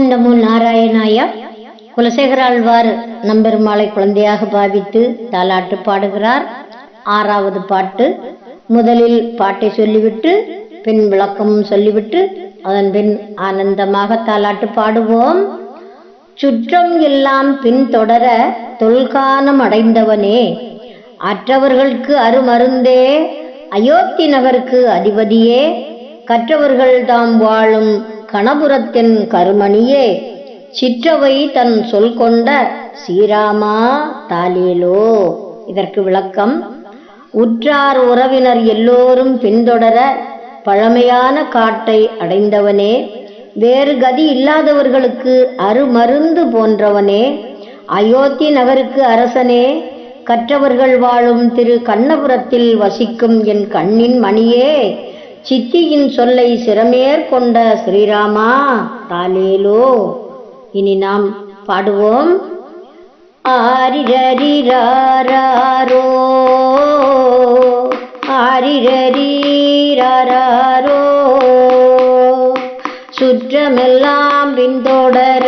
நமோ நாராயணாய. குலசேகராழ்வார் நம்பெருமாளை குழந்தையாக பாவித்து தாலாட்டு பாடுகிறார். ஆறாவது பாட்டு. முதலில் பாட்டை சொல்லிவிட்டு பின் விளக்கமும் சொல்லிவிட்டு அதன் பின் ஆனந்தமாக தாலாட்டு பாடுவோம். சுற்றம் எல்லாம் பின்தொடர தொல்கானம் அடைந்தவனே. அற்றவர்களுக்கு அருமருந்தே. அயோத்தி நகருக்கு அதிபதியே. கற்றவர்கள் தாம் வாழும் கணபுரத்தின் கருமணியே சிற்றவை தன் சொல் கொண்ட ஸ்ரீராமா தாலேலோ இதற்கு விளக்கம் உற்றார் உறவினர் எல்லோரும் பின்தொடர பழமையான காட்டை அடைந்தவனே வேறு கதி இல்லாதவர்களுக்கு அருமருந்து போன்றவனே அயோத்தி நகருக்கு அரசனே கற்றவர்கள் வாழும் திரு கண்ணபுரத்தில் வசிக்கும் என் கண்ணின் மணியே சித்தியின் சொல்லை சிறமேற்கொண்ட ஸ்ரீராமா தாலேலோ இனி நாம் பாடுவோம். ஆரிரரிராரோ ஆரிரரீராரோ. சுற்றமெல்லாம் பின்தொடர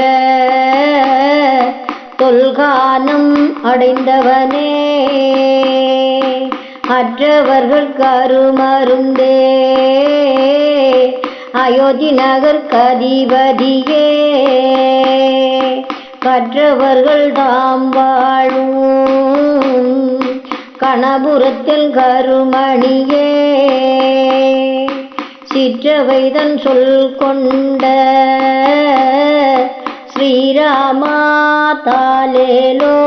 தொல்கானம் அடைந்தவனே. மற்றவர்கள் கருமருந்தே. அயோத்தி நகர் கதிபதியே. கற்றவர்கள் தாம் வாழும் கணபுரத்தில் கருமணியே. சிற்றவைதன் சொல் கொண்ட ஸ்ரீராமா தாலேலோ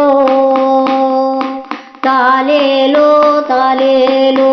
தாலேலோ தாலேலோ